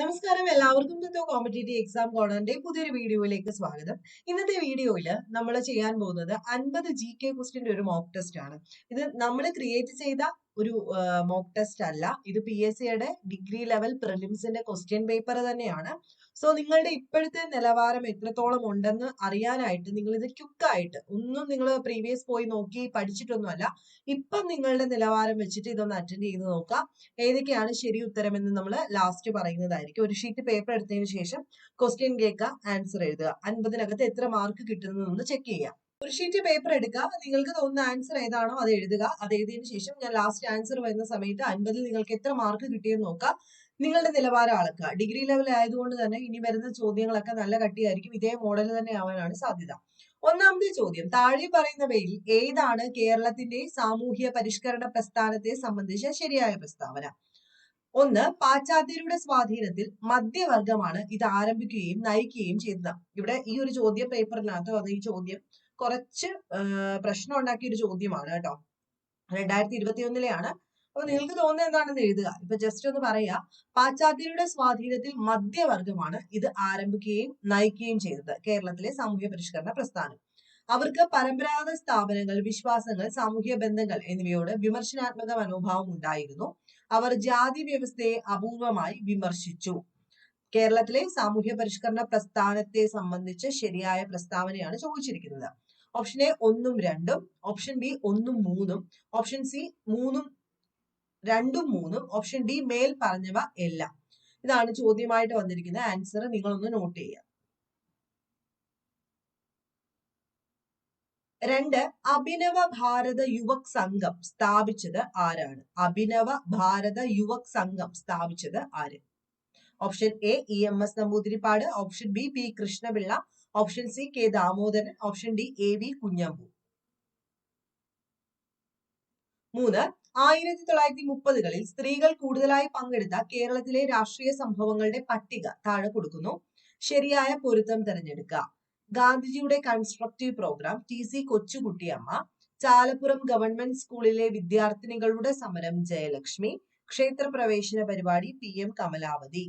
നമസ്കാരം. എല്ലാവർക്കും തത്വ competitive exam കോർണറിന്റെ പുതിയൊരു വീഡിയോയിലേക്ക് സ്വാഗതം. ഇന്നത്തെ വീഡിയോയിൽ നമ്മൾ ചെയ്യാൻ പോകുന്നത് അൻപത് ജി കെ ക്വസ്റ്റിന്റെ ഒരു മോക്ക് ടെസ്റ്റ് ആണ്. ഇത് നമ്മൾ ക്രിയേറ്റ് ചെയ്ത ഒരു മോക്ക് ടെസ്റ്റ് അല്ല. ഇത് പി എസ് സിയുടെ ഡിഗ്രി ലെവൽ പ്രിലിംസിന്റെ ക്വസ്റ്റ്യൻ പേപ്പർ തന്നെയാണ്. സോ നിങ്ങളുടെ ഇപ്പോഴത്തെ നിലവാരം എത്രത്തോളം ഉണ്ടെന്ന് അറിയാനായിട്ട് നിങ്ങൾ ഇത് ക്യുക്കായിട്ട് ഒന്നും നിങ്ങൾ പ്രീവിയസ് പോയി നോക്കി പഠിച്ചിട്ടൊന്നുമല്ല. ഇപ്പം നിങ്ങളുടെ നിലവാരം വെച്ചിട്ട് ഇതൊന്ന് അറ്റൻഡ് ചെയ്ത് നോക്കാം ഏതൊക്കെയാണ് ശരി ഉത്തരമെന്ന് നമ്മൾ ലാസ്റ്റ് പറയുന്നതായിരിക്കും. ഒരു ഷീറ്റ് പേപ്പർ എടുത്തതിന് ശേഷം ക്വസ്റ്റ്യൻ കേൾക്കുക ആൻസർ എഴുതുക. അൻപതിനകത്ത് എത്ര മാർക്ക് കിട്ടുന്നതെന്ന് ചെക്ക് ചെയ്യാം ഒരു ഷീറ്റ് പേപ്പർ എടുക്കുക നിങ്ങൾക്ക് തോന്നുന്ന ആൻസർ ഏതാണോ അത് എഴുതുക. അത് എഴുതിയതിനു ശേഷം ഞാൻ ലാസ്റ്റ് ആൻസർ വരുന്ന സമയത്ത് അൻപതിൽ നിങ്ങൾക്ക് എത്ര മാർക്ക് കിട്ടിയെന്ന് നോക്കുക നിങ്ങളുടെ നിലവാരം അളക്കുക. ഡിഗ്രി ലെവൽ ആയതുകൊണ്ട് തന്നെ ഇനി വരുന്ന ചോദ്യങ്ങളൊക്കെ നല്ല കട്ടിയായിരിക്കും. ഇതേ മോഡൽ തന്നെ ആവാനാണ് സാധ്യത. ഒന്നാമത്തെ ചോദ്യം. താഴെ പറയുന്നവയിൽ ഏതാണ് കേരളത്തിന്റെ സാമൂഹ്യ പരിഷ്കരണ പ്രസ്ഥാനത്തെ സംബന്ധിച്ച ശരിയായ പ്രസ്താവന? ഒന്ന് പാശ്ചാത്യരുടെ സ്വാധീനത്തിൽ മധ്യവർഗമാണ് ഇത് ആരംഭിക്കുകയും നയിക്കുകയും ചെയ്തത് ഇവിടെ ഈ ഒരു ചോദ്യ പേപ്പറിനകത്ത് അത് ഈ ചോദ്യം കുറച്ച് പ്രശ്നം ഉണ്ടാക്കിയ ഒരു ചോദ്യമാണ് കേട്ടോ. രണ്ടായിരത്തി ഇരുപത്തി ഒന്നിലെയാണ് അപ്പൊ നിങ്ങൾക്ക് തോന്നുന്നത് എന്താണെന്ന് എഴുതുക. ഇപ്പൊ ജസ്റ്റ് ഒന്ന് പറയാ പാശ്ചാത്യരുടെ സ്വാധീനത്തിൽ മധ്യവർഗമാണ് ഇത് ആരംഭിക്കുകയും നയിക്കുകയും ചെയ്തത്. കേരളത്തിലെ സാമൂഹ്യ പരിഷ്കരണ പ്രസ്ഥാനം. അവർക്ക് പരമ്പരാഗത സ്ഥാപനങ്ങൾ വിശ്വാസങ്ങൾ സാമൂഹ്യ ബന്ധങ്ങൾ എന്നിവയോട് വിമർശനാത്മക മനോഭാവം ഉണ്ടായിരുന്നു. അവർ ജാതി വ്യവസ്ഥയെ അപൂർവമായി വിമർശിച്ചു. കേരളത്തിലെ സാമൂഹ്യ പരിഷ്കരണ പ്രസ്ഥാനത്തെ സംബന്ധിച്ച് ശരിയായ പ്രസ്താവനയാണ് ചോദിച്ചിരിക്കുന്നത്. ഓപ്ഷൻ എ ഒന്നും രണ്ടും ഓപ്ഷൻ ബി ഒന്നും മൂന്നും ഓപ്ഷൻ സി മൂന്നും രണ്ടും മൂന്നും ഓപ്ഷൻ ഡി മേൽ പറഞ്ഞവ എല്ലാം. ഇതാണ് ചോദ്യമായിട്ട് വന്നിരിക്കുന്ന ആൻസർ നിങ്ങളൊന്ന് നോട്ട് ചെയ്യുക. രണ്ട് അഭിനവ ഭാരത യുവക് സംഘം സ്ഥാപിച്ചത് ആരാണ്? അഭിനവ ഭാരത യുവക് സംഘം സ്ഥാപിച്ചത് ആര്? Option A E M S Namboodiripad. Option B P Krishna Pillai. Option C K Damodaran option D A V Kunhambu മൂന്ന് ആയിരത്തി തൊള്ളായിരത്തി മുപ്പതുകളിൽ സ്ത്രീകൾ കൂടുതലായി പങ്കെടുത്ത കേരളത്തിലെ രാഷ്ട്രീയ സംഭവങ്ങളുടെ പട്ടിക താഴെ കൊടുക്കുന്നു. ശരിയായ പൊരുത്തം തിരഞ്ഞെടുക്കുക. ഗാന്ധിജിയുടെ constructive programme T C Kochukuttiyamma. Chalappuram government സ്കൂളിലെ വിദ്യാർത്ഥിനികളുടെ സമരം ജയലക്ഷ്മി. ക്ഷേത്രപ്രവേശന പരിപാടി പി എം കമലാവതി.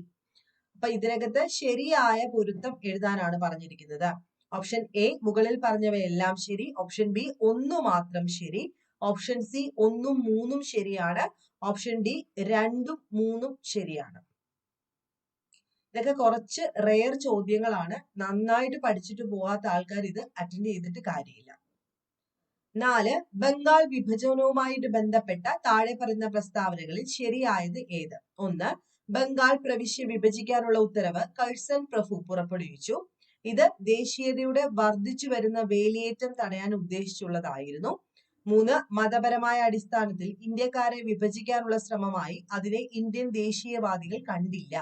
അപ്പൊ ഇതിനകത്ത് ശരിയായ പൊരുത്തം എഴുതാനാണ് പറഞ്ഞിരിക്കുന്നത്. ഓപ്ഷൻ എ മുകളിൽ പറഞ്ഞവയെല്ലാം ശരി. ഓപ്ഷൻ ബി ഒന്ന് മാത്രം ശരി. ഓപ്ഷൻ സി ഒന്നും മൂന്നും ശരിയാണ്. ഓപ്ഷൻ ഡി രണ്ടും മൂന്നും ശരിയാണ്. ഇതൊക്കെ കുറച്ച് റെയർ ചോദ്യങ്ങളാണ്. നന്നായിട്ട് പഠിച്ചിട്ട് പോവാത്ത ആൾക്കാർ ഇത് അറ്റൻഡ് ചെയ്തിട്ട് കാര്യമില്ല. നാല് ബംഗാൾ വിഭജനവുമായിട്ട് ബന്ധപ്പെട്ട താഴെ പറയുന്ന പ്രസ്താവനകളിൽ ശരിയായത് ഏത്? ഒന്ന് ബംഗാൾ പ്രവിശ്യ വിഭജിക്കാനുള്ള ഉത്തരവ് കഴ്സൺ പ്രഭു പുറപ്പെടുവിച്ചു. ഇത് ദേശീയതയുടെ വർദ്ധിച്ചു വരുന്ന വേലിയേറ്റം തടയാൻ ഉദ്ദേശിച്ചുള്ളതായിരുന്നു. മൂന്ന് മതപരമായ അടിസ്ഥാനത്തിൽ ഇന്ത്യക്കാരെ വിഭജിക്കാനുള്ള ശ്രമമായി അതിനെ ഇന്ത്യൻ ദേശീയവാദികൾ കണ്ടില്ല.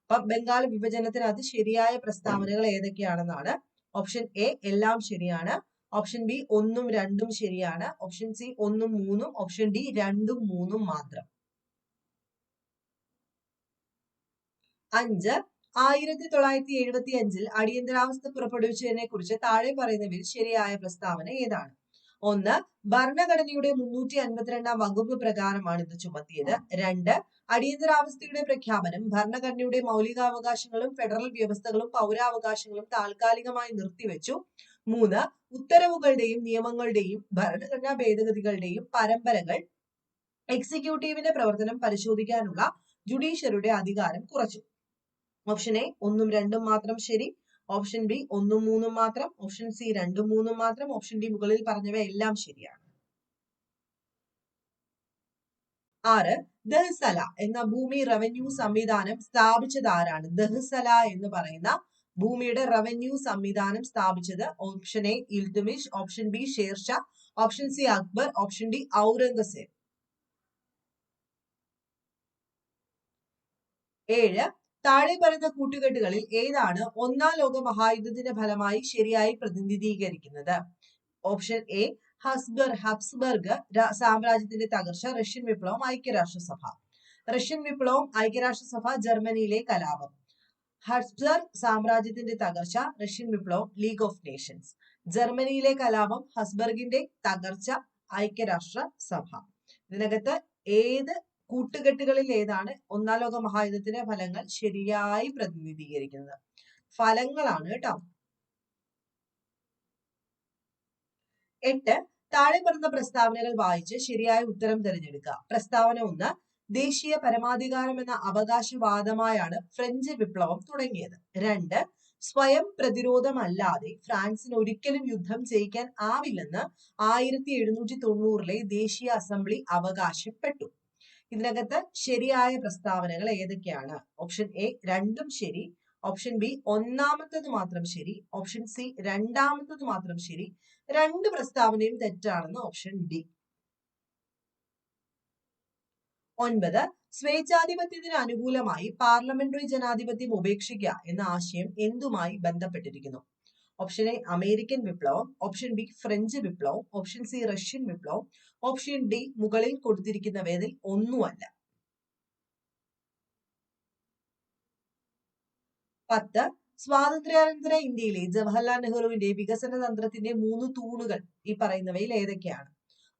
അപ്പൊ ബംഗാൾ വിഭജനത്തിനകത്ത് ശരിയായ പ്രസ്താവനകൾ ഏതൊക്കെയാണെന്നാണ്? ഓപ്ഷൻ എ എല്ലാം ശരിയാണ്. ഓപ്ഷൻ ബി ഒന്നും രണ്ടും ശരിയാണ്. ഓപ്ഷൻ സി ഒന്നും മൂന്നും. ഓപ്ഷൻ ഡി രണ്ടും മൂന്നും മാത്രം. അഞ്ച്. ആയിരത്തി തൊള്ളായിരത്തി എഴുപത്തി അഞ്ചിൽ അടിയന്തരാവസ്ഥ പുറപ്പെടുവിച്ചതിനെ കുറിച്ച് താഴെ പറയുന്നവയിൽ ശരിയായ പ്രസ്താവന ഏതാണ്? ഒന്ന് ഭരണഘടനയുടെ മുന്നൂറ്റി അൻപത്തിരണ്ടാം വകുപ്പ് പ്രകാരമാണ് ഇത് ചുമത്തിയത്. രണ്ട് അടിയന്തരാവസ്ഥയുടെ പ്രഖ്യാപനം ഭരണഘടനയുടെ മൗലികാവകാശങ്ങളും ഫെഡറൽ വ്യവസ്ഥകളും പൗരാവകാശങ്ങളും താൽക്കാലികമായി നിർത്തിവെച്ചു. മൂന്ന് ഉത്തരവുകളുടെയും നിയമങ്ങളുടെയും ഭരണഘടനാ ഭേദഗതികളുടെയും പരമ്പരകൾ എക്സിക്യൂട്ടീവിന്റെ പ്രവർത്തനം പരിശോധിക്കാനുള്ള ജുഡീഷ്യറിയുടെ അധികാരം കുറച്ചു. ഓപ്ഷൻ എ ഒന്നും രണ്ടും മാത്രം ശരി. ഓപ്ഷൻ ബി ഒന്നും മൂന്നും മാത്രം. ഓപ്ഷൻ സി രണ്ടും മൂന്നും മാത്രം. ഓപ്ഷൻ ഡി മുകളിൽ പറഞ്ഞവ എല്ലാം ശരിയാണ്. ആറ് ദഹ്സല എന്ന ഭൂമി റവന്യൂ സംവിധാനം സ്ഥാപിച്ചത് ആരാണ്? ദഹ്സല എന്ന് പറയുന്ന ഭൂമിയുടെ റവന്യൂ സംവിധാനം സ്ഥാപിച്ചത് option A Iltutmish option B Sher Shah option C Akbar option D Aurangzeb. ഏഴ് താഴെ പറയുന്ന കൂട്ടുകെട്ടുകളിൽ ഏതാണ് ഒന്നാം ലോക മഹായുദ്ധത്തിന്റെ ഫലമായി ശരിയായി പ്രതിനിധീകരിക്കുന്നത്? ഓപ്ഷൻ എ ഹസ്ബർ ഹബ്സ്ബർഗ് സാമ്രാജ്യത്തിന്റെ തകർച്ച റഷ്യൻ വിപ്ലവം ഐക്യരാഷ്ട്രസഭ. റഷ്യൻ വിപ്ലവം ഐക്യരാഷ്ട്രസഭ ജർമ്മനിയിലെ കലാപം. ഹസ്ബർഗ് സാമ്രാജ്യത്തിന്റെ തകർച്ച റഷ്യൻ വിപ്ലവം ലീഗ് ഓഫ് നേഷൻസ് ജർമ്മനിയിലെ കലാപം ഹസ്ബർഗിന്റെ തകർച്ച ഐക്യരാഷ്ട്ര സഭ ഇതിനകത്ത് ഏത് കൂട്ടുകെട്ടുകളിൽ ഏതാണ്? ഒന്നാം ലോക മഹായുദ്ധത്തിന്റെ ഫലങ്ങൾ ശരിയായി പ്രതിനിധീകരിക്കുന്നത്. ഫലങ്ങളാണ് കേട്ടോ. എട്ട് താഴെ പറഞ്ഞ പ്രസ്താവനകൾ വായിച്ച് ശരിയായ ഉത്തരം തിരഞ്ഞെടുക്കുക. പ്രസ്താവന ഒന്ന് ദേശീയ പരമാധികാരം എന്ന അവകാശവാദമായാണ് ഫ്രഞ്ച് വിപ്ലവം തുടങ്ങിയത്. രണ്ട് സ്വയം പ്രതിരോധമല്ലാതെ ഫ്രാൻസിന് ഒരിക്കലും യുദ്ധം ചെയ്യിക്കാൻ ആവില്ലെന്ന് ആയിരത്തി എഴുന്നൂറ്റി തൊണ്ണൂറിലെ ദേശീയ അസംബ്ലി അവകാശപ്പെട്ടു. ഇതിനകത്ത് ശരിയായ പ്രസ്താവനകൾ ഏതൊക്കെയാണ്? ഓപ്ഷൻ എ രണ്ടും ശരി. ഓപ്ഷൻ ബി ഒന്നാമത്തത് മാത്രം ശരി. ഓപ്ഷൻ സി രണ്ടാമത്തത് മാത്രം ശരി. രണ്ട് പ്രസ്താവനയും തെറ്റാണെന്ന് ഓപ്ഷൻ ഡി ഒൻപത് സ്വേച്ഛാധിപത്യത്തിന് അനുകൂലമായി പാർലമെന്ററി ജനാധിപത്യം ഉപേക്ഷിക്കുക എന്ന ആശയം എന്തുമായി ബന്ധപ്പെട്ടിരിക്കുന്നു? ഓപ്ഷൻ എ അമേരിക്കൻ വിപ്ലവം. ഓപ്ഷൻ ബി ഫ്രഞ്ച് വിപ്ലവം. ഓപ്ഷൻ സി റഷ്യൻ വിപ്ലവം. ഓപ്ഷൻ ഡി മുകളിൽ കൊടുത്തിരിക്കുന്നവയിൽ ഒന്നുമല്ല. പത്ത് സ്വാതന്ത്ര്യാനന്തര ഇന്ത്യയിലെ ജവഹർലാൽ നെഹ്റുവിന്റെ വികസന തന്ത്രത്തിന്റെ മൂന്ന് തൂണുകൾ ഈ പറയുന്നവയിൽ ഏതൊക്കെയാണ്?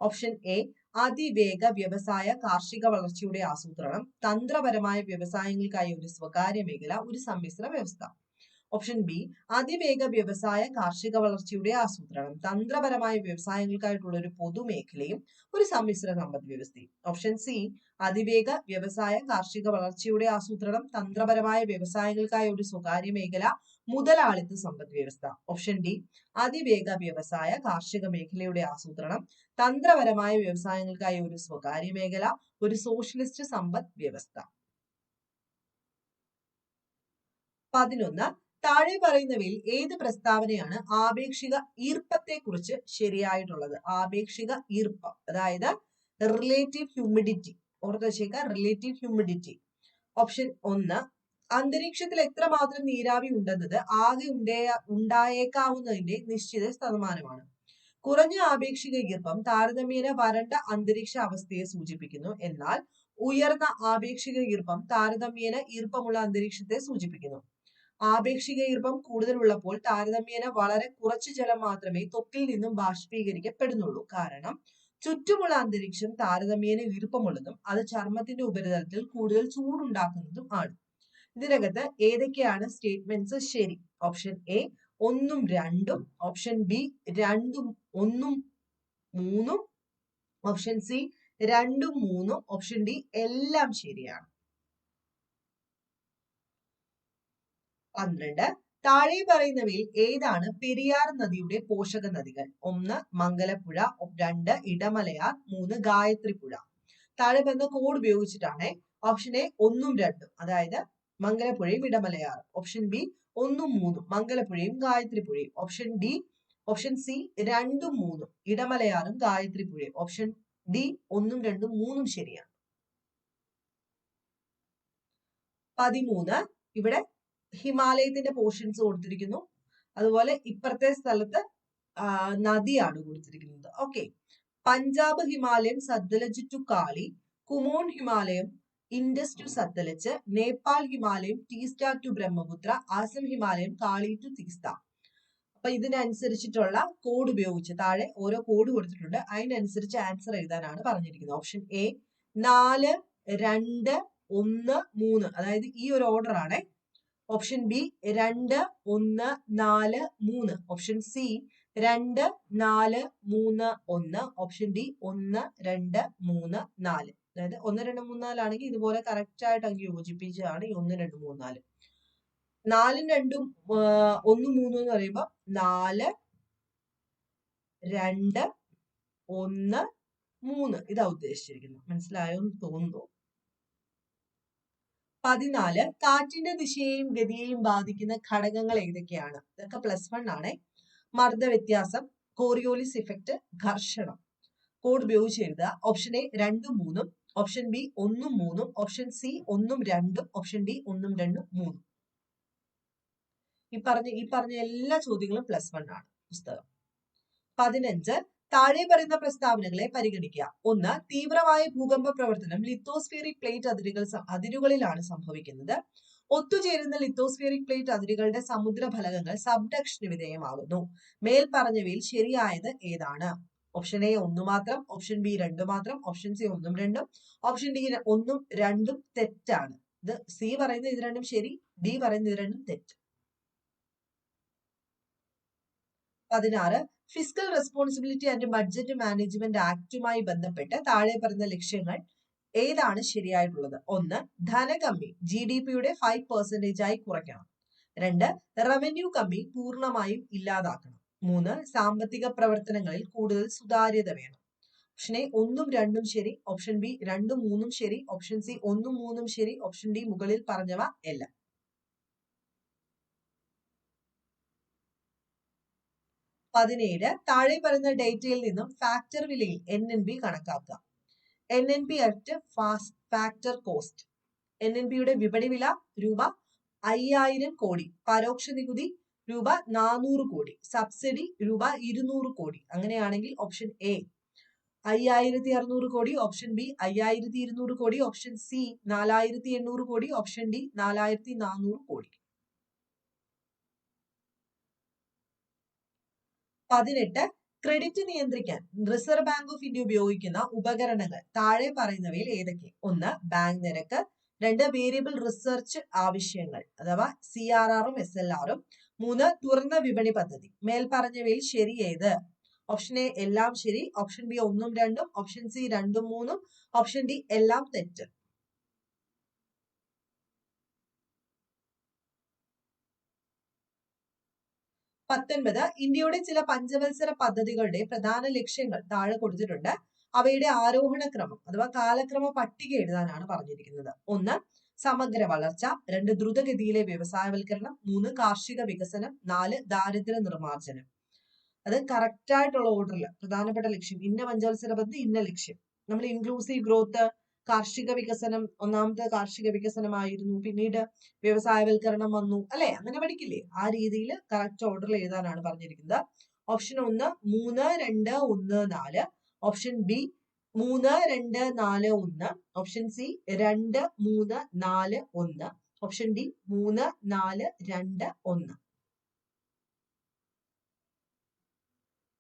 ഓപ്ഷൻ എ അതിവേഗ വ്യവസായ കാർഷിക വളർച്ചയുടെ ആസൂത്രണം തന്ത്രപരമായ വ്യവസായങ്ങൾക്കായി ഒരു സ്വകാര്യ മേഖല ഒരു സമ്മിശ്ര വ്യവസ്ഥ. ഓപ്ഷൻ ബി അതിവേഗ വ്യവസായ കാർഷിക വളർച്ചയുടെ ആസൂത്രണം. തന്ത്രപരമായ വ്യവസായങ്ങൾക്കായിട്ടുള്ള ഒരു പൊതുമേഖലയും ഒരു സമ്മിശ്ര സമ്പദ് വ്യവസ്ഥയും. ഓപ്ഷൻ സി അതിവേഗ വ്യവസായ കാർഷിക വളർച്ചയുടെ ആസൂത്രണം തന്ത്രപരമായ വ്യവസായങ്ങൾക്കായ ഒരു സ്വകാര്യ മേഖല മുതലാളിത്ത സമ്പദ് വ്യവസ്ഥ. ഓപ്ഷൻ ഡി അതിവേഗ വ്യവസായ കാർഷിക മേഖലയുടെ ആസൂത്രണം തന്ത്രപരമായ വ്യവസായങ്ങൾക്കായി ഒരു സ്വകാര്യ മേഖല ഒരു സോഷ്യലിസ്റ്റ് സമ്പദ് വ്യവസ്ഥ. പതിനൊന്ന് താഴെ പറയുന്നവയിൽ ഏത് പ്രസ്താവനയാണ് ആപേക്ഷിക ഈർപ്പത്തെ കുറിച്ച് ശരിയായിട്ടുള്ളത്? ആപേക്ഷിക ഈർപ്പം അതായത് റിലേറ്റീവ് ഹ്യൂമിഡിറ്റി ഓർത്ത് വെച്ചേക്ക റിലേറ്റീവ് ഹ്യൂമിഡിറ്റി ഓപ്ഷൻ ഒന്ന് അന്തരീക്ഷത്തിൽ എത്രമാത്രം നീരാവി ഉണ്ടെന്നത് ആകെ ഉണ്ടേ ഉണ്ടായേക്കാവുന്നതിന്റെ നിശ്ചിത ശതമാനമാണ്. കുറഞ്ഞ ആപേക്ഷിക ഈർപ്പം താരതമ്യേന വരണ്ട അന്തരീക്ഷ അവസ്ഥയെ സൂചിപ്പിക്കുന്നു. എന്നാൽ ഉയർന്ന ആപേക്ഷിക ഈർപ്പം താരതമ്യേന ഈർപ്പമുള്ള അന്തരീക്ഷത്തെ സൂചിപ്പിക്കുന്നു. ആപേക്ഷിക ഈർപ്പം കൂടുതലുള്ളപ്പോൾ താരതമ്യേന വളരെ കുറച്ച് ജലം മാത്രമേ ത്വക്കിൽ നിന്നും ബാഷ്പീകരിക്കപ്പെടുന്നുള്ളൂ. കാരണം ചുറ്റുമുള്ള അന്തരീക്ഷം താരതമ്യേന ഈർപ്പമുള്ളതും അത് ചർമ്മത്തിന്റെ ഉപരിതലത്തിൽ കൂടുതൽ ചൂടുണ്ടാക്കുന്നതും ആണ്. ഇതിനകത്ത് ഏതൊക്കെയാണ് സ്റ്റേറ്റ്മെന്റ്സ്? ശരി ഓപ്ഷൻ എ ഒന്നും രണ്ടും ഓപ്ഷൻ ബി രണ്ടും ഒന്നും മൂന്നും ഓപ്ഷൻ സി രണ്ടും മൂന്നും ഓപ്ഷൻ ഡി എല്ലാം ശരിയാണ്. പന്ത്രണ്ട്. താഴെ പറയുന്നവയിൽ ഏതാണ് പെരിയാർ നദിയുടെ പോഷക നദികൾ? ഒന്ന് മംഗലപ്പുഴ രണ്ട് ഇടമലയാർ മൂന്ന് ഗായത്രി പുഴ താഴെ പറയുന്ന കോഡ് ഉപയോഗിച്ചിട്ടാണ് ഓപ്ഷൻ എ ഒന്നും രണ്ടും അതായത് മംഗലപ്പുഴയും ഇടമലയാറും. ഓപ്ഷൻ ബി ഒന്നും മൂന്നും മംഗലപ്പുഴയും ഗായത്രി പുഴയും ഓപ്ഷൻ ഡി ഓപ്ഷൻ സി രണ്ടും മൂന്നും ഇടമലയാറും ഗായത്രി പുഴയും ഓപ്ഷൻ ഡി ഒന്നും രണ്ടും മൂന്നും ശരിയാണ്. പതിമൂന്ന് ഇവിടെ ഹിമാലയത്തിന്റെ പോർഷൻസ് കൊടുത്തിരിക്കുന്നു. അതുപോലെ ഇപ്പുറത്തെ സ്ഥലത്ത് നദിയാണ് കൊടുത്തിരിക്കുന്നത്. ഓക്കെ പഞ്ചാബ് ഹിമാലയം സത്തലജ് ടു കാളി കുമോൺ ഹിമാലയം ഇൻഡസ് ടു സത്തലജ് നേപ്പാൾ ഹിമാലയം ടീസ്റ്റ ടു ബ്രഹ്മപുത്ര ആസം ഹിമാലയം കാളി ടു തീസ്ത. അപ്പൊ ഇതിനനുസരിച്ചിട്ടുള്ള കോഡ് ഉപയോഗിച്ച് താഴെ ഓരോ കോഡ് കൊടുത്തിട്ടുണ്ട്. അതിനനുസരിച്ച് ആൻസർ എഴുതാനാണ് പറഞ്ഞിരിക്കുന്നത്. ഓപ്ഷൻ എ നാല് രണ്ട് ഒന്ന് മൂന്ന്. അതായത് ഈ ഒരു ഓർഡർ ആണ്. ഓപ്ഷൻ ബി രണ്ട് ഒന്ന് നാല് മൂന്ന്. ഓപ്ഷൻ സി രണ്ട് നാല് മൂന്ന് ഒന്ന്. ഓപ്ഷൻ ഡി ഒന്ന് രണ്ട് മൂന്ന് നാല്. അതായത് ഒന്ന് രണ്ട് മൂന്ന് നാലാണെങ്കിൽ ഇതുപോലെ കറക്റ്റ് ആയിട്ട് അങ്ങ് യോജിപ്പിച്ചാണ് ഈ ഒന്ന് രണ്ട് മൂന്ന് നാല്. നാലും രണ്ടും ഒന്ന് മൂന്നും എന്ന് പറയുമ്പോൾ നാല് രണ്ട് ഒന്ന് മൂന്ന്. ഇതാ ഉദ്ദേശിച്ചിരിക്കുന്നത്. മനസ്സിലായോ എന്ന് തോന്നുന്നു. പതിനാല് കാറ്റിന്റെ ദിശയെയും ഗതിയെയും ബാധിക്കുന്ന ഘടകങ്ങൾ ഏതൊക്കെയാണ്? ഇതൊക്കെ പ്ലസ് വൺ ആണ്. മർദ്ദ വ്യത്യാസം കോറിയോലിസ് ഇഫക്റ്റ് ഘർഷണം. കോഡ് ഉപയോഗിച്ച് എഴുതുക. ഓപ്ഷൻ എ രണ്ടും മൂന്നും ഓപ്ഷൻ ബി ഒന്നും മൂന്നും ഓപ്ഷൻ സി ഒന്നും രണ്ടും ഓപ്ഷൻ ഡി ഒന്നും രണ്ടും മൂന്നും. ഈ പറഞ്ഞ ഈ പറഞ്ഞ എല്ലാ ചോദ്യങ്ങളും പ്ലസ് വൺ ആണ്. പുസ്തകം. പതിനഞ്ച് താഴെ പറയുന്ന പ്രസ്താവനകളെ പരിഗണിക്കുക. ഒന്ന് തീവ്രമായ ഭൂകമ്പ പ്രവർത്തനം ലിത്തോസ്ഫിയറിക് പ്ലേറ്റ് അതിരുകൾ അതിരുകളിലാണ് സംഭവിക്കുന്നത്. ഒത്തുചേരുന്ന ലിത്തോസ്ഫിയറിക് പ്ലേറ്റ് അതിരുകളുടെ സമുദ്ര ഫലകങ്ങൾ സബ്ഡക്ഷന് വിധേയമാകുന്നു. മേൽ പറഞ്ഞവയിൽ ശരിയായത് ഏതാണ്? ഓപ്ഷൻ എ ഒന്ന് മാത്രം ഓപ്ഷൻ ബി രണ്ട് മാത്രം ഓപ്ഷൻ സി ഒന്നും രണ്ടും ഓപ്ഷൻ ഡി ഒന്നും രണ്ടും തെറ്റാണ്. ഇത് സി പറയുന്നത് ഇത് രണ്ടും ശരി ഡി പറയുന്നത് ഇത് രണ്ടും തെറ്റ്. പതിനാറ് fiscal responsibility and budget management ആക്ടുമായി ബന്ധപ്പെട്ട് താഴെ പറഞ്ഞ ലക്ഷ്യങ്ങൾ ഏതാണ് ശരിയായിട്ടുള്ളത്? ഒന്ന് ധനകമ്മി ജി ഡി പിയുടെ ഫൈവ് പെർസെന്റേജ് ആയി കുറയ്ക്കണം. രണ്ട് റവന്യൂ കമ്മി പൂർണമായും ഇല്ലാതാക്കണം. മൂന്ന് സാമ്പത്തിക പ്രവർത്തനങ്ങളിൽ കൂടുതൽ സുതാര്യത വേണം. ഓപ്ഷൻ എ ഒന്നും രണ്ടും ശരി ഓപ്ഷൻ ബി രണ്ടും മൂന്നും ശരി ഓപ്ഷൻ സി ഒന്നും മൂന്നും ശരി ഓപ്ഷൻ ഡി മുകളിൽ പറഞ്ഞവ എല്ലാം. പതിനേഴ് താഴെ പറയുന്ന ഡേറ്റയിൽ നിന്നും ഫാക്ടർ വിലയിൽ എൻ എൻ ബി കണക്കാക്കുക. N N B at factor cost N N ബിയുടെ വിപണി വില രൂപ അയ്യായിരം കോടി പരോക്ഷ നികുതി രൂപ നാനൂറ് കോടി സബ്സിഡി രൂപ ഇരുന്നൂറ് കോടി. അങ്ങനെയാണെങ്കിൽ ഓപ്ഷൻ എ അയ്യായിരത്തി അറുന്നൂറ് കോടി ഓപ്ഷൻ ബി അയ്യായിരത്തി ഇരുന്നൂറ് കോടി ഓപ്ഷൻ സി നാലായിരത്തി എണ്ണൂറ് കോടി ഓപ്ഷൻ ഡി നാലായിരത്തി നാനൂറ് കോടി. പതിനെട്ട് ക്രെഡിറ്റ് നിയന്ത്രിക്കാൻ റിസർവ് ബാങ്ക് ഓഫ് ഇന്ത്യ ഉപയോഗിക്കുന്ന ഉപകരണങ്ങൾ. താഴെ പറയുന്നവയിൽ ഏതൊക്കെ? ഒന്ന് ബാങ്ക് നിരക്ക്. രണ്ട് വേരിയബിൾ റിസർച്ച് ആവശ്യങ്ങൾ. അഥവാ സി ആർ ആറും എസ് എൽ ആറും മൂന്ന് തുറന്ന വിപണി പദ്ധതി. മേൽപ്പറഞ്ഞവയിൽ ശരി ഏത്? ഓപ്ഷൻ എ എല്ലാം ശരി. ഓപ്ഷൻ ബി ഒന്നും രണ്ടും. ഓപ്ഷൻ സി രണ്ടും മൂന്നും. ഓപ്ഷൻ ഡി എല്ലാം തെറ്റ്. പത്തൊൻപത്. ഇന്ത്യയുടെ ചില പഞ്ചവത്സര പദ്ധതികളുടെ പ്രധാന ലക്ഷ്യങ്ങൾ താഴെ കൊടുത്തിട്ടുണ്ട്. അവയുടെ ആരോഹണ ക്രമം അഥവാ കാലക്രമ പട്ടിക എഴുതാനാണ് പറഞ്ഞിരിക്കുന്നത്. ഒന്ന് സമഗ്ര വളർച്ച. രണ്ട് ദ്രുതഗതിയിലെ വ്യവസായവൽക്കരണം. മൂന്ന് കാർഷിക വികസനം. നാല് ദാരിദ്ര്യ നിർമ്മാർജനം. അത് കറക്റ്റ് ആയിട്ടുള്ള ഓർഡറിൽ പ്രധാനപ്പെട്ട ലക്ഷ്യം. ഇന്ന പഞ്ചവത്സര പദ്ധതി ഇന്ന ലക്ഷ്യം. നമ്മൾ ഇൻക്ലൂസീവ് ഗ്രോത്ത് കാർഷിക വികസനം ഒന്നാമത്തെ കാർഷിക വികസനമായിരുന്നു. പിന്നീട് വ്യവസായവൽക്കരണം വന്നു. അല്ലെ? അങ്ങനെ പഠിക്കില്ലേ ആ രീതിയിൽ കറക്റ്റ് ഓർഡറിൽ എഴുതാനാണ് പറഞ്ഞിരിക്കുന്നത്. ഓപ്ഷൻ ഒന്ന് മൂന്ന് രണ്ട് ഒന്ന് നാല്. ഓപ്ഷൻ ബി മൂന്ന് രണ്ട് നാല് ഒന്ന്. ഓപ്ഷൻ സി രണ്ട് മൂന്ന് നാല് ഒന്ന്. ഓപ്ഷൻ ഡി മൂന്ന് നാല് രണ്ട് ഒന്ന്.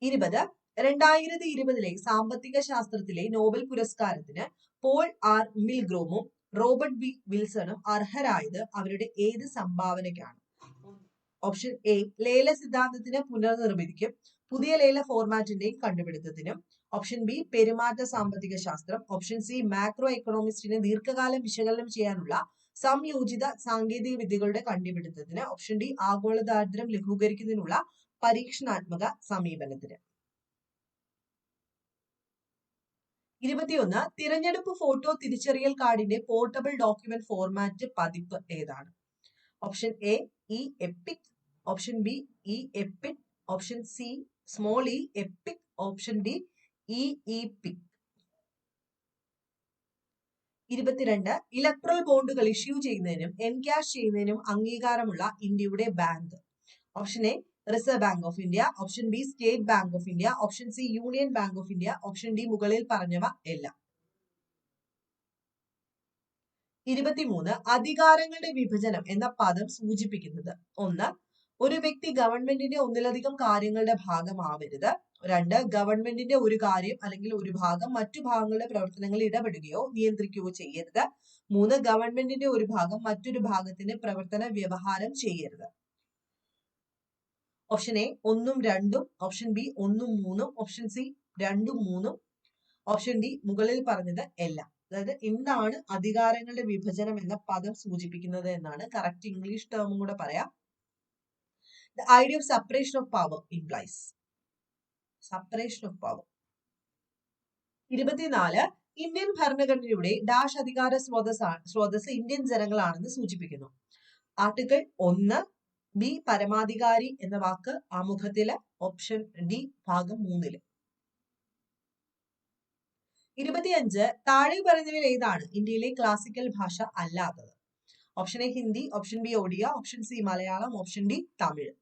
ഇരുപത്. രണ്ടായിരത്തി ഇരുപതിലെ സാമ്പത്തിക ശാസ്ത്രത്തിലെ നോബൽ പുരസ്കാരത്തിന് പോൾ ആർ മിൽഗ്രോമും റോബർട്ട് ബി വിൽസണും അർഹരായത് അവരുടെ ഏത് സംഭാവനയ്ക്കാണ്? ഓപ്ഷൻ എ ലേല സിദ്ധാന്തത്തിന് പുനർനിർമ്മിതിക്കും പുതിയ ലേല ഫോർമാറ്റിന്റെയും കണ്ടുപിടുത്തത്തിനും. ഓപ്ഷൻ ബി പെരുമാറ്റ സാമ്പത്തിക ശാസ്ത്രം. ഓപ്ഷൻ സി മാക്രോ എക്കണോമിസ്റ്റിനെ ദീർഘകാലം വിശകലനം ചെയ്യാനുള്ള സംയോജിത സാങ്കേതിക വിദ്യകളുടെ കണ്ടുപിടുത്തത്തിന്. ഓപ്ഷൻ ഡി ആഗോള ദാരിദ്ര്യം ലഘൂകരിക്കുന്നതിനുള്ള പരീക്ഷണാത്മക സമീപനത്തിന്. ഇരുപത്തിയൊന്ന് തിരഞ്ഞെടുപ്പ് ഫോട്ടോ തിരിച്ചറിയൽ കാർഡിന്റെ പോർട്ടബിൾ ഡോക്യുമെന്റ് ഫോർമാറ്റ് പതിപ്പ് ഏതാണ്? Option A E EPIC option B E EPIC option C small E EPIC option D E E pic ഇരുപത്തിരണ്ട് ഇലക്ട്രൽ ബോണ്ടുകൾ ഇഷ്യൂ ചെയ്യുന്നതിനും എൻക്യാഷ് ചെയ്യുന്നതിനും അംഗീകാരമുള്ള ഇന്ത്യയുടെ bank option A Reserve Bank of India option B State Bank of India option C Union Bank of India option D മുകളിൽ പറഞ്ഞവ എല്ലാം. ഇരുപത്തിമൂന്ന് അധികാരങ്ങളുടെ വിഭജനം എന്ന പദം സൂചിപ്പിക്കുന്നത്. ഒന്ന് ഒരു വ്യക്തി ഗവൺമെന്റിന്റെ ഒന്നിലധികം കാര്യങ്ങളുടെ ഭാഗമാവരുത്. രണ്ട് ഗവൺമെന്റിന്റെ ഒരു കാര്യം അല്ലെങ്കിൽ ഒരു ഭാഗം മറ്റു ഭാഗങ്ങളുടെ പ്രവർത്തനങ്ങളിൽ ഇടപെടുകയോ നിയന്ത്രിക്കുകയോ ചെയ്യരുത്. മൂന്ന് ഗവൺമെന്റിന്റെ ഒരു ഭാഗം മറ്റൊരു ഭാഗത്തിന്റെ പ്രവർത്തന വ്യവഹാരം ചെയ്യരുത്. ഓപ്ഷൻ എ ഒന്നും രണ്ടും. ഓപ്ഷൻ ബി ഒന്നും മൂന്നും. ഓപ്ഷൻ സി രണ്ടും മൂന്നും. ഓപ്ഷൻ ഡി മുകളിൽ പറഞ്ഞത് എല്ലാം. അതായത് എന്താണ് അധികാരങ്ങളുടെ വിഭജനം എന്ന പദം സൂചിപ്പിക്കുന്നത് എന്നാണ് കറക്റ്റ് ഇംഗ്ലീഷ് ടേമും കൂടെ പറയാം. The idea of separation of power implies separation of power ഇരുപത്തിനാല് ഇന്ത്യൻ ഭരണഘടനയുടെ ഡാഷ് അധികാര സ്രോതസ് സ്രോതസ് ഇന്ത്യൻ ജനങ്ങളാണെന്ന് സൂചിപ്പിക്കുന്നു. ആർട്ടിക്കിൾ ഒന്ന് ബി പരമാധികാരി എന്ന വാക്ക് ആമുഖത്തിൽ ഓപ്ഷൻ ഡി ഭാഗം മൂന്നിൽ. ഇരുപത്തിയഞ്ച് താഴെ പറയുന്നവയിൽ ഏതാണ് ഇന്ത്യയിലെ ക്ലാസിക്കൽ ഭാഷ അല്ലാത്തത്? Option A Hindi option B Odia option C Malayalam option D Tamil.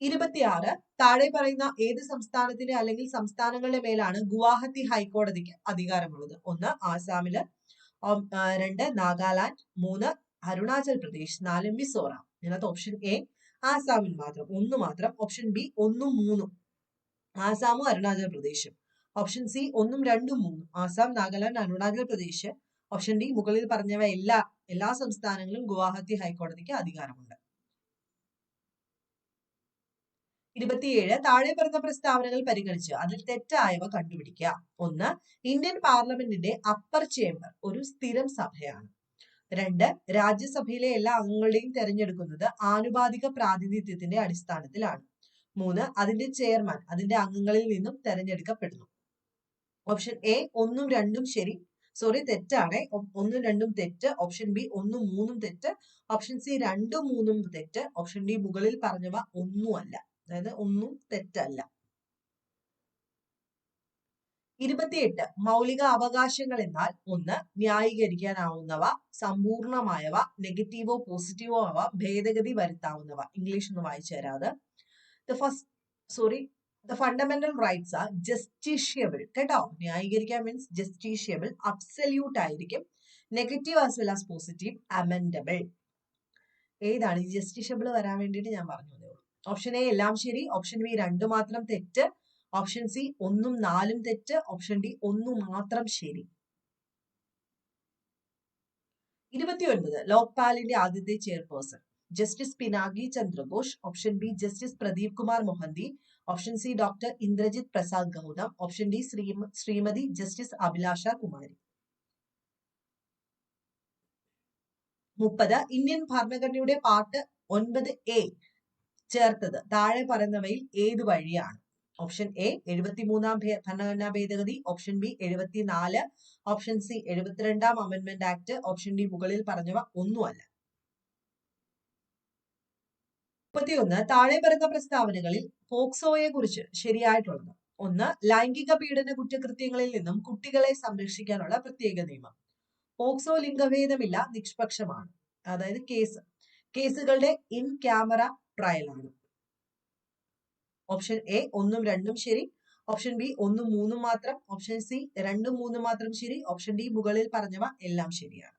ഇരുപത്തിയാറ് താഴെ പറയുന്ന ഏത് സംസ്ഥാനത്തിന്റെ അല്ലെങ്കിൽ സംസ്ഥാനങ്ങളുടെ മേലാണ് ഗുവാഹത്തി ഹൈക്കോടതിക്ക് അധികാരമുള്ളത്? ഒന്ന് ആസാമിൽ രണ്ട് നാഗാലാൻഡ് മൂന്ന് അരുണാചൽ പ്രദേശ് നാല് മിസോറാം. ഇതിനകത്ത് ഓപ്ഷൻ എ ആസാമിൽ മാത്രം. ഒന്ന് മാത്രം. ഓപ്ഷൻ ബി ഒന്നും മൂന്നും. ആസാമും അരുണാചൽ പ്രദേശും. ഓപ്ഷൻ സി ഒന്നും രണ്ടും മൂന്നും. ആസാം നാഗാലാൻഡ് അരുണാചൽ പ്രദേശ്. ഓപ്ഷൻ ഡി മുകളിൽ പറഞ്ഞവ എല്ലാ എല്ലാ സംസ്ഥാനങ്ങളും ഗുവാഹത്തി ഹൈക്കോടതിക്ക് അധികാരമുണ്ട്. ഇരുപത്തിയേഴ് താഴെ പറഞ്ഞ പ്രസ്താവനകൾ പരിഗണിച്ച് അതിൽ തെറ്റായവ കണ്ടുപിടിക്കുക. ഒന്ന് ഇന്ത്യൻ പാർലമെന്റിന്റെ അപ്പർ ചേംബർ ഒരു സ്ഥിരം സഭയാണ്. രണ്ട് രാജ്യസഭയിലെ എല്ലാ അംഗങ്ങളുടെയും തെരഞ്ഞെടുക്കുന്നത് ആനുപാതിക പ്രാതിനിധ്യത്തിന്റെ അടിസ്ഥാനത്തിലാണ്. മൂന്ന് അതിന്റെ ചെയർമാൻ അതിന്റെ അംഗങ്ങളിൽ നിന്നും തെരഞ്ഞെടുക്കപ്പെടുന്നു. ഓപ്ഷൻ എ ഒന്നും രണ്ടും ശരി. സോറി തെറ്റാണ്. ഒന്നും രണ്ടും തെറ്റ്. ഓപ്ഷൻ ബി ഒന്നും മൂന്നും തെറ്റ്. ഓപ്ഷൻ സി രണ്ടും മൂന്നും തെറ്റ്. ഓപ്ഷൻ ഡി മുകളിൽ പറഞ്ഞവ ഒന്നുമല്ല. അതായത് ഒന്നും തെറ്റല്ല. ഇരുപത്തിയെട്ട് മൗലിക അവകാശങ്ങൾ എന്നാൽ ഒന്ന് ന്യായീകരിക്കാനാവുന്നവ സമ്പൂർണമായവ നെഗറ്റീവോ പോസിറ്റീവോ ആവ ഭേദഗതി വരുത്താവുന്നവ. ഇംഗ്ലീഷ് ഒന്ന് വായിച്ചു തരാത് the first sorry the fundamental rights are justiciable കേട്ടോ? ന്യായീകരിക്കാൻ മീൻസ് ജസ്റ്റിഷ്യബിൾ അബ്സല്യൂട്ട് ആയിരിക്കും. Negative as well as positive amendable ഏതാണ് ഈ ജസ്റ്റിഷ്യബിൾ വരാൻ വേണ്ടിയിട്ട് ഞാൻ പറഞ്ഞു ഓപ്ഷൻ എ എല്ലാം ശരി. ഓപ്ഷൻ ബി രണ്ടു മാത്രം തെറ്റ്. ഓപ്ഷൻ സി ഒന്നും നാലും തെറ്റ്. ഓപ്ഷൻ ഡി ഒന്നു മാത്രം ശരി. ഇരുപത്തിയൊൻപത്. ലോക്പാലിന്റെ ആദ്യത്തെ chairperson justice Pinaki Chandra Ghosh option B justice Pradeep Kumar Mohanty option C doctor Indrajit Prasad Gautam option D Shrimati justice Abhilasha Kumari മുപ്പത്. ഇന്ത്യൻ ഭരണഘടനയുടെ പാർട്ട് ഒൻപത് എ ചേർത്തത്. താഴെ പറയുന്നവയിൽ ഏത് വഴിയാണ്? ഓപ്ഷൻ എ എഴുപത്തിമൂന്നാം ഭരണഘടനാ ഭേദഗതി. ഓപ്ഷൻ ബി എഴുപത്തിനാല്. ഓപ്ഷൻ സി എഴുപത്തിരണ്ടാം അമെന്റ്മെന്റ് ആക്ട് ഓപ്ഷൻ ഡി മുകളിൽ പറഞ്ഞവ ഒന്നുമല്ല. മുപ്പത്തിയൊന്ന്. താഴെ പറയുന്ന പ്രസ്താവനകളിൽ പോക്സോയെ കുറിച്ച് ശരിയായിട്ടുള്ളത്. ഒന്ന് ലൈംഗിക പീഡന കുറ്റകൃത്യങ്ങളിൽ നിന്നും കുട്ടികളെ സംരക്ഷിക്കാനുള്ള പ്രത്യേക നിയമം. പോക്സോ ലിംഗഭേദമില്ല നിഷ്പക്ഷമാണ്. അതായത് കേസ്. കേസുകളുടെ ഇൻ ക്യാമറ ട്രയലാണ് ഓപ്ഷൻ എ ഒന്നും രണ്ടും ശരി. ഓപ്ഷൻ ബി ഒന്നും മൂന്നും മാത്രം. ഓപ്ഷൻ സി രണ്ടും മൂന്നും മാത്രം ശരി. ഓപ്ഷൻ ഡി മുകളിൽ പറഞ്ഞവ എല്ലാം ശരിയാണ്.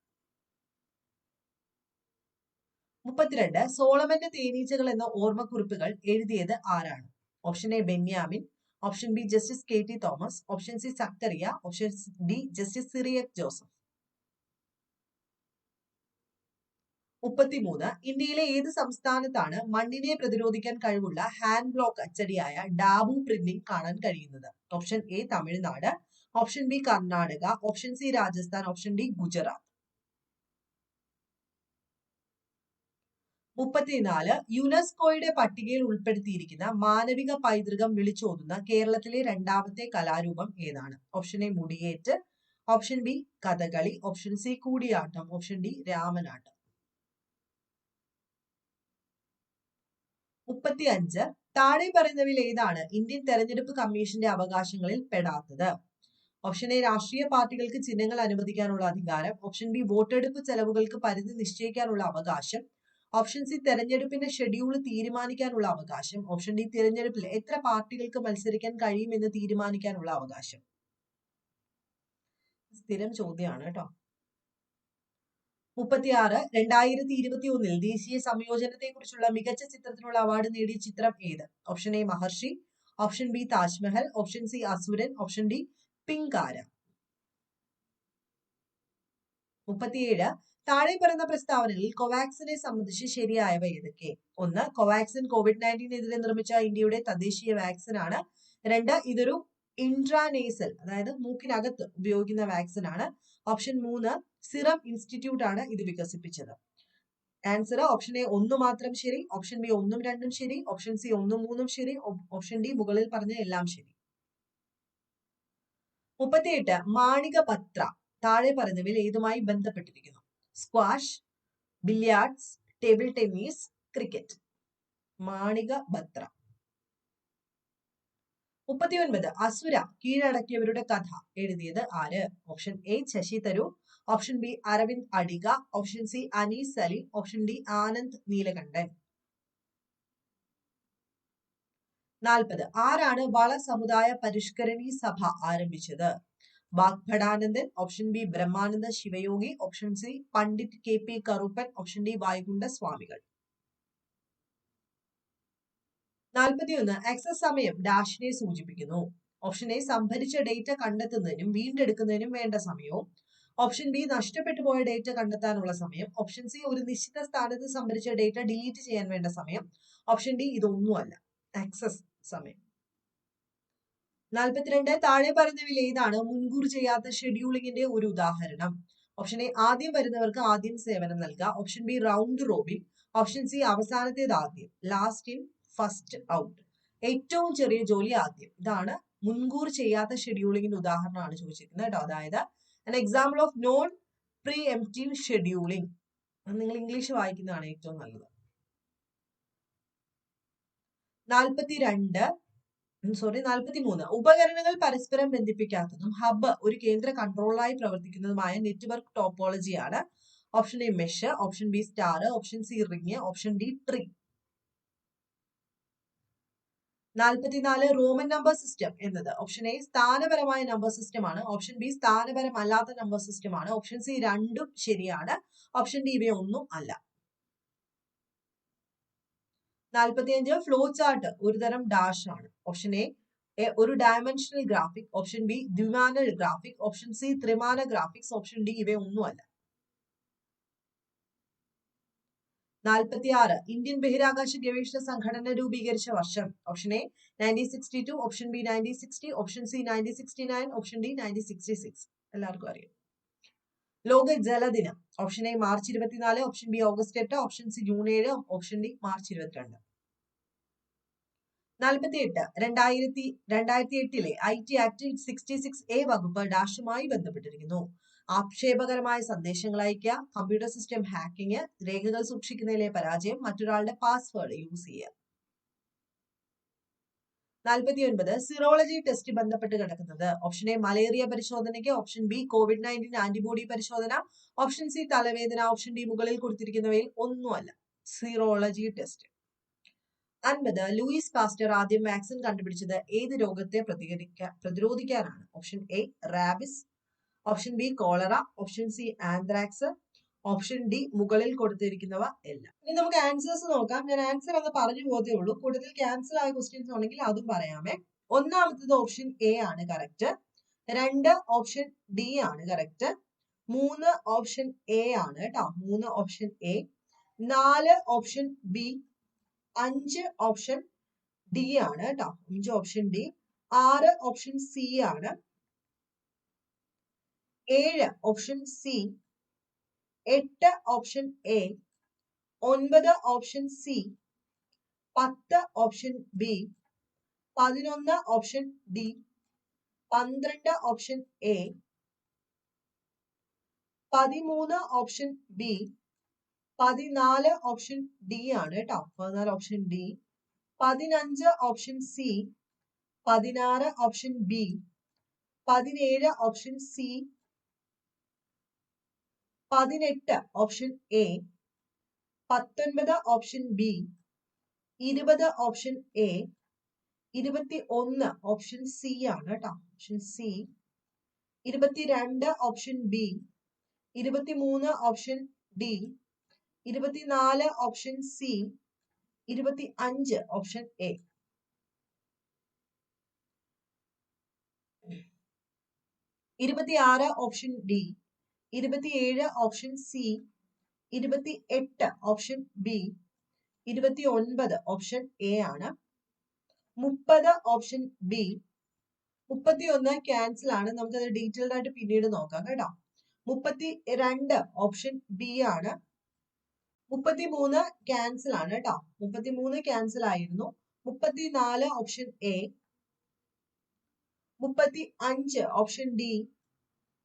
മുപ്പത്തിരണ്ട്. സോളമന്റെ തേനീച്ചകൾ എന്ന ഓർമ്മക്കുറിപ്പുകൾ എഴുതിയത് ആരാണ്? Option A Benyamin. Option B justice K T Thomas. Option C Zacharia option D justice Cyriac Joseph. മുപ്പത്തിമൂന്ന്. ഇന്ത്യയിലെ ഏത് സംസ്ഥാനത്താണ് മണ്ണിനെ പ്രതിരോധിക്കാൻ കഴിവുള്ള ഹാൻഡ് ബ്ലോക്ക് അച്ചടിയായ ഡാബു പ്രിന്റിംഗ് കാണാൻ കഴിയുന്നത്? Option A Tamil Nadu. Option B Karnataka. Option C Rajasthan. Option D Gujarat. മുപ്പത്തിനാല് യുനെസ്കോയുടെ പട്ടികയിൽ ഉൾപ്പെടുത്തിയിരിക്കുന്ന മാനവിക പൈതൃകം വിളിച്ചോതുന്ന കേരളത്തിലെ രണ്ടാമത്തെ കലാരൂപം ഏതാണ്? Option A Mudiyettu. Option B Kathakali. Option C Koodiyattam. Option D Ramanattam. മുപ്പത്തി അഞ്ച് താഴെ പറയുന്നവയിൽ ഏതാണ്? ഇന്ത്യൻ തെരഞ്ഞെടുപ്പ് കമ്മീഷന്റെ അവകാശങ്ങളിൽ പെടാത്തത്. ഓപ്ഷൻ എ രാഷ്ട്രീയ പാർട്ടികൾക്ക് ചിഹ്നങ്ങൾ അനുവദിക്കാനുള്ള അധികാരം. ഓപ്ഷൻ ബി വോട്ടെടുപ്പ് ചെലവുകൾക്ക് പരിധി നിശ്ചയിക്കാനുള്ള അവകാശം. ഓപ്ഷൻ സി തെരഞ്ഞെടുപ്പിന്റെ ഷെഡ്യൂൾ തീരുമാനിക്കാനുള്ള അവകാശം. ഓപ്ഷൻ ഡി തിരഞ്ഞെടുപ്പിൽ എത്ര പാർട്ടികൾക്ക് മത്സരിക്കാൻ കഴിയുമെന്ന് തീരുമാനിക്കാനുള്ള അവകാശം. സ്ഥിരം ചോദ്യമാണ് കേട്ടോ. മുപ്പത്തിയാറ് രണ്ടായിരത്തി ഇരുപത്തി ഒന്നിൽ ദേശീയ സംയോജനത്തെ കുറിച്ചുള്ള മികച്ച ചിത്രത്തിനുള്ള അവാർഡ് നേടിയ ചിത്രം ഏത്? Option A Maharshi option B Taj Mahal option C Asuran option D പിങ്കാര. മുപ്പത്തിയേഴ് താഴെ പറയുന്ന പ്രസ്താവനകളിൽ കോവാക്സിനെ സംബന്ധിച്ച് ശരിയായവ ഏതൊക്കെ? ഒന്ന് കോവാക്സിൻ കോവിഡ് നയന്റീനെതിരെ നിർമ്മിച്ച ഇന്ത്യയുടെ തദ്ദേശീയ വാക്സിൻ ആണ്. രണ്ട് ഇതൊരു ഇൻട്രാനേസൽ അതായത് മൂക്കിനകത്ത് ഉപയോഗിക്കുന്ന വാക്സിൻ ആണ്. ഓപ്ഷൻ മൂന്ന് സിറം ഇൻസ്റ്റിറ്റ്യൂട്ട് ആണ് ഇത് വികസിപ്പിച്ചത്. ആൻസർ ഓപ്ഷൻ എ ഒന്ന് മാത്രം ശരി ഓപ്ഷൻ ബി ഒന്നും രണ്ടും ശരി ഓപ്ഷൻ സി ഒന്നും മൂന്നും ശരി ഓപ്ഷൻ ഡി മുകളിൽ പറഞ്ഞ എല്ലാം ശരി. മുപ്പത്തിയെട്ട് മാണിക പത്ര താഴെ പറഞ്ഞവയിൽ ഏതുമായി ബന്ധപ്പെട്ടിരിക്കുന്നു? Squash billiards table tennis cricket Manika Batra മുപ്പത്തിയൊൻപത്. അസുര കീഴടക്കിയവരുടെ കഥ. എഴുതിയത് ആര്? Option A Shashi Tharoor. Option B Aravind Adiga. Option C Anees Salim. Option D Anand Neelakantan. നാൽപ്പത്. ആരാണ് വള സമുദായ പരിഷ്കരണി സഭ ആരംഭിച്ചത്? Vagbhatanandan option B Brahmananda Sivayogi. Option C Pandit K P Karuppan. Option D Vaikunda Swamikal നാൽപ്പത്തിയൊന്ന് access സമയം ഡാഷിനെ സൂചിപ്പിക്കുന്നു. Option A സംഭരിച്ച ഡേറ്റ കണ്ടെത്തുന്നതിനും വീണ്ടെടുക്കുന്നതിനും വേണ്ട സമയവും. ഓപ്ഷൻ ബി നഷ്ടപ്പെട്ടു പോയ ഡേറ്റ കണ്ടെത്താനുള്ള സമയം. ഓപ്ഷൻ സി ഒരു നിശ്ചിത സ്ഥാനത്ത് സംഭരിച്ച ഡേറ്റ ഡിലീറ്റ് ചെയ്യാൻ വേണ്ട സമയം. ഓപ്ഷൻ ഡി ഇതൊന്നുമല്ല. ആക്സസ് സമയം. നാൽപ്പത്തിരണ്ട് താഴെ പറയുന്നവയിൽ ഏതാണ് മുൻകൂർ ചെയ്യാത്ത ഷെഡ്യൂളിംഗിന്റെ ഒരു ഉദാഹരണം. ഓപ്ഷൻ എ ആദ്യം വരുന്നവർക്ക് ആദ്യം സേവനം നൽകുക option B round robin option C അവസാനത്തേത് ആദ്യം. ലാസ്റ്റ് ഇൻ ഫസ്റ്റ് ഔട്ട് ഏറ്റവും ചെറിയ ജോലി ആദ്യം. ഇതാണ് മുൻകൂർ ചെയ്യാത്ത ഷെഡ്യൂളിങ്ങിന്റെ ഉദാഹരണമാണ് ചോദിച്ചിരിക്കുന്നത് കേട്ടോ. അതായത് an example of non pre emptive scheduling നിങ്ങൾ ഇംഗ്ലീഷ് വായിക്കുന്നതാണ് ഏറ്റവും നല്ലത്. നാൽപ്പത്തിരണ്ട് സോറി നാൽപ്പത്തി മൂന്ന് ഉപകരണങ്ങൾ പരസ്പരം ബന്ധിപ്പിക്കാത്തതും ഹബ് ഒരു കേന്ദ്ര കൺട്രോളായി പ്രവർത്തിക്കുന്നതുമായ network ടോപ്പോളജിയാണ് option A mesh option B star option C ring option D tree നാൽപ്പത്തിനാല് റോമൻ നമ്പർ സിസ്റ്റം എന്നത് ഓപ്ഷൻ എ സ്ഥാനപരമായ നമ്പർ സിസ്റ്റം ആണ്. ഓപ്ഷൻ ബി സ്ഥാനപരമല്ലാത്ത നമ്പർ സിസ്റ്റം ആണ്. ഓപ്ഷൻ സി രണ്ടും ശരിയാണ്. ഓപ്ഷൻ ഡി ഇവയൊന്നും അല്ല. നാൽപ്പത്തിയഞ്ച് ഫ്ലോ ചാർട്ട് ഒരു തരം ഡാഷ് ആണ് ഓപ്ഷൻ എ ഒരു ഡയമെൻഷണൽ ഗ്രാഫിക് ഓപ്ഷൻ ബി ദ്വിമാന ഗ്രാഫിക് ഓപ്ഷൻ സി ത്രിമാന ഗ്രാഫിക്സ് ഓപ്ഷൻ ഡി ഇവയൊന്നുമല്ല നാൽപ്പത്തി ആറ് ഇന്ത്യൻ ബഹിരാകാശ ഗവേഷണ സംഘടന രൂപീകരിച്ച വർഷം. Option A nineteen sixty two option B nineteen sixty option C nineteen sixty nine option D nineteen sixty six എല്ലാവർക്കും അറിയാം. ലോക ജലദിനം. ഓപ്ഷൻ എ മാർച്ച് ഇരുപത്തിനാല്. ഓപ്ഷൻ ബി ഓഗസ്റ്റ് എട്ട്. ഓപ്ഷൻ സി ജൂൺ ഏഴ്. ഓപ്ഷൻ ഡി മാർച്ച് ഇരുപത്തിരണ്ട്. നാൽപ്പത്തി എട്ട് രണ്ടായിരത്തി രണ്ടായിരത്തി എട്ടിലെ I T act sixty six A വകുപ്പ് ഡാഷുമായി ബന്ധപ്പെട്ടിരിക്കുന്നു. ആക്ഷേപകരമായ സന്ദേശങ്ങൾ അയക്കുക കമ്പ്യൂട്ടർ സിസ്റ്റം ഹാക്കിംഗ് രേഖകൾ സൂക്ഷിക്കുന്നതിലെ പരാജയം മറ്റൊരാളുടെ പാസ്വേഡ് യൂസ് ചെയ്യുക. നാൽപ്പത്തി ഒൻപത് സിറോളജി ടെസ്റ്റ് ബന്ധപ്പെട്ട് കിടക്കുന്നത്. ഓപ്ഷൻ എ മലേറിയ പരിശോധനയ്ക്ക്. Option B covid nineteen antibody പരിശോധന. ഓപ്ഷൻ സി തലവേദന. ഓപ്ഷൻ ഡി മുകളിൽ കൊടുത്തിരിക്കുന്നവയിൽ ഒന്നുമല്ല. സിറോളജി ടെസ്റ്റ് അൻപത് ലൂയിസ് പാസ്റ്റർ ആദ്യം വാക്സിൻ കണ്ടുപിടിച്ചത് ഏത് രോഗത്തെ പ്രതികരിക്കാൻ പ്രതിരോധിക്കാനാണ്? Option A rabies option B cholera option C anthrax option D മുകളിൽ കൊടുത്തിരിക്കുന്നവ എല്ലാം. ഇനി നമുക്ക് ആൻസേഴ്സ് നോക്കാം. ഞാൻ ആൻസർ അന്ന് പറഞ്ഞു പോകത്തേ ഉള്ളൂ. കൂടുതൽ ക്യാൻസൽ ആയ ക്വസ്റ്റ്യൻസ് ഉണ്ടെങ്കിൽ അതും പറയാമേ. ഒന്നാമത്തത് ഓപ്ഷൻ എ ആണ് കറക്റ്റ് രണ്ട് ഓപ്ഷൻ ഡി ആണ് കറക്റ്റ് മൂന്ന് ഓപ്ഷൻ എ ആണ് കേട്ടോ. മൂന്ന് ഓപ്ഷൻ എ നാല് ഓപ്ഷൻ ബി അഞ്ച് ഓപ്ഷൻ ഡി ആണ് കേട്ടോ. അഞ്ച് ഓപ്ഷൻ ഡി ആറ് ഓപ്ഷൻ സി ആണ്. ഏഴ് ഓപ്ഷൻ സി എട്ട് ഓപ്ഷൻ എ ഒൻപത് ഓപ്ഷൻ സി പത്ത് ഓപ്ഷൻ ബി പതിനൊന്ന് ഓപ്ഷൻ ഡി പന്ത്രണ്ട് ഓപ്ഷൻ എ പതിമൂന്ന് ഓപ്ഷൻ ബി പതിനാല് ഓപ്ഷൻ ഡി ആണ് കേട്ടോ പതിനാല് ഓപ്ഷൻ ഡി പതിനഞ്ച് ഓപ്ഷൻ സി പതിനാറ് ഓപ്ഷൻ ബി പതിനേഴ് ഓപ്ഷൻ സി പതിനെട്ട് ഓപ്ഷൻ എ പത്തൊൻപത് ഓപ്ഷൻ ബി ഇരുപത് ഓപ്ഷൻ എ ഇരുപത്തി ഒന്ന് ഓപ്ഷൻ സി ആണ് കേട്ടോ ഓപ്ഷൻ സി ഇരുപത്തിരണ്ട് ഓപ്ഷൻ ബി ഇരുപത്തിമൂന്ന് ഓപ്ഷൻ ഡി ഇരുപത്തിനാല് ഓപ്ഷൻ സി ഇരുപത്തി അഞ്ച് ഓപ്ഷൻ എ ഇരുപത്തിയാറ് ഓപ്ഷൻ ഡി ഇരുപത്തിയേഴ് ഓപ്ഷൻ സി ഇരുപത്തി എട്ട് ഓപ്ഷൻ ബി ഇരുപത്തി ഒൻപത് ഓപ്ഷൻ എ ആണ്. മുപ്പത് ഓപ്ഷൻ ബി മുപ്പത്തി ഒന്ന് ക്യാൻസൽ ആണ്. നമുക്കത് ഡീറ്റെയിൽഡ് ആയിട്ട് പിന്നീട് നോക്കാം കേട്ടോ. മുപ്പത്തി രണ്ട് ഓപ്ഷൻ ബി ആണ്. മുപ്പത്തി മൂന്ന് ക്യാൻസൽ ആണ് കേട്ടോ. മുപ്പത്തി മൂന്ന് ക്യാൻസൽ ആയിരുന്നു. മുപ്പത്തി നാല് ഓപ്ഷൻ എ മുപ്പത്തി അഞ്ച് ഓപ്ഷൻ ഡി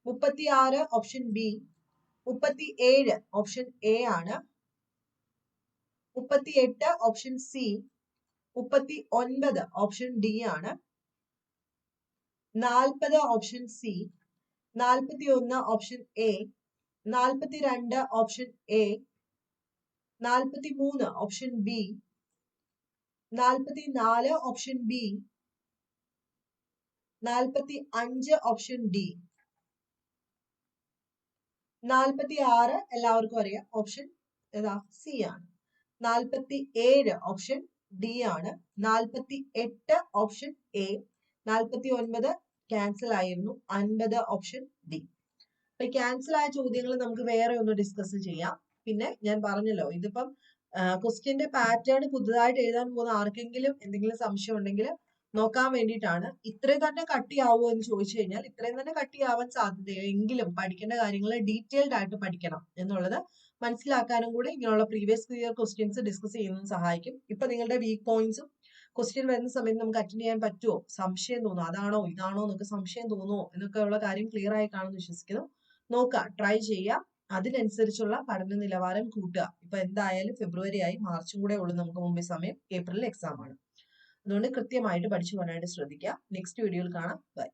മുപ്പത്തി ആറ് ഓപ്ഷൻ ബി മുപ്പത്തി ഏഴ് ഓപ്ഷൻ എ ആണ്. മുപ്പത്തി എട്ട് ഓപ്ഷൻ സി മുപ്പത്തി ഒൻപത് ഓപ്ഷൻ ഡി ആണ്. നാൽപ്പത് ഓപ്ഷൻ സി നാൽപ്പത്തി ഒന്ന് ഓപ്ഷൻ എ നാൽപ്പത്തി രണ്ട് ഓപ്ഷൻ എ നാൽപ്പത്തി മൂന്ന് ഓപ്ഷൻ ബി നാൽപ്പത്തി നാല് ഓപ്ഷൻ ബി നാൽപ്പത്തി അഞ്ച് ഓപ്ഷൻ ഡി നാൽപ്പത്തി ആറ് എല്ലാവർക്കും അറിയാം. ഓപ്ഷൻ ഏതാ സി ആണ്. നാൽപ്പത്തി ഏഴ് ഓപ്ഷൻ ഡി ആണ്. നാൽപ്പത്തി എട്ട് ഓപ്ഷൻ എ നാൽപ്പത്തി ഒൻപത് ക്യാൻസൽ ആയിരുന്നു. അൻപത് ഓപ്ഷൻ ഡി അപ്പൊ ക്യാൻസൽ ആയ ചോദ്യങ്ങൾ നമുക്ക് വേറെ ഒന്ന് ഡിസ്കസ് ചെയ്യാം. പിന്നെ ഞാൻ പറഞ്ഞല്ലോ ഇതിപ്പം ക്വസ്റ്റ്യന്റെ പാറ്റേൺ പുതുതായിട്ട് എഴുതാൻ പോകുന്ന ആർക്കെങ്കിലും എന്തെങ്കിലും സംശയം ഉണ്ടെങ്കിൽ നോക്കാൻ വേണ്ടിയിട്ടാണ്. ഇത്രയും തന്നെ കട്ടിയാവുമോ എന്ന് ചോദിച്ചു കഴിഞ്ഞാൽ ഇത്രയും തന്നെ കട്ടിയാവാൻ ആവാൻ എങ്കിലും പഠിക്കേണ്ട കാര്യങ്ങൾ ഡീറ്റെയിൽഡ് ആയിട്ട് പഠിക്കണം എന്നുള്ളത് മനസ്സിലാക്കാനും കൂടെ ഇങ്ങനെയുള്ള പ്രീവിയസ് ഇയർ ക്വസ്റ്റ്യൻസ് ഡിസ്കസ് ചെയ്യുന്നത് സഹായിക്കും. ഇപ്പൊ നിങ്ങളുടെ വീക്ക് പോയിന്റ്സും ക്വസ്റ്റ്യൻ വരുന്ന സമയത്ത് നമുക്ക് അറ്റൻഡ് ചെയ്യാൻ പറ്റുമോ സംശയം തോന്നുന്നു. അതാണോ? ഇതാണോ? എന്നൊക്കെ സംശയം തോന്നുമോ എന്നൊക്കെ ഉള്ള കാര്യം ക്ലിയർ ആയി കാണുമെന്ന് വിശ്വസിക്കുന്നു. നോക്കുക ട്രൈ ചെയ്യുക. അതിനനുസരിച്ചുള്ള പഠന നിലവാരം കൂട്ടുക. ഇപ്പൊ എന്തായാലും ഫെബ്രുവരി ആയി മാർച്ചും കൂടെ ഉള്ളു നമുക്ക് മുമ്പേ സമയം. ഏപ്രിലിൽ എക്സാം ആണ്. അതുകൊണ്ട് കൃത്യമായിട്ട് പഠിച്ചു പോകാനായിട്ട് ശ്രദ്ധിക്കുക. നെക്സ്റ്റ് വീഡിയോയിൽ കാണാം. ബൈ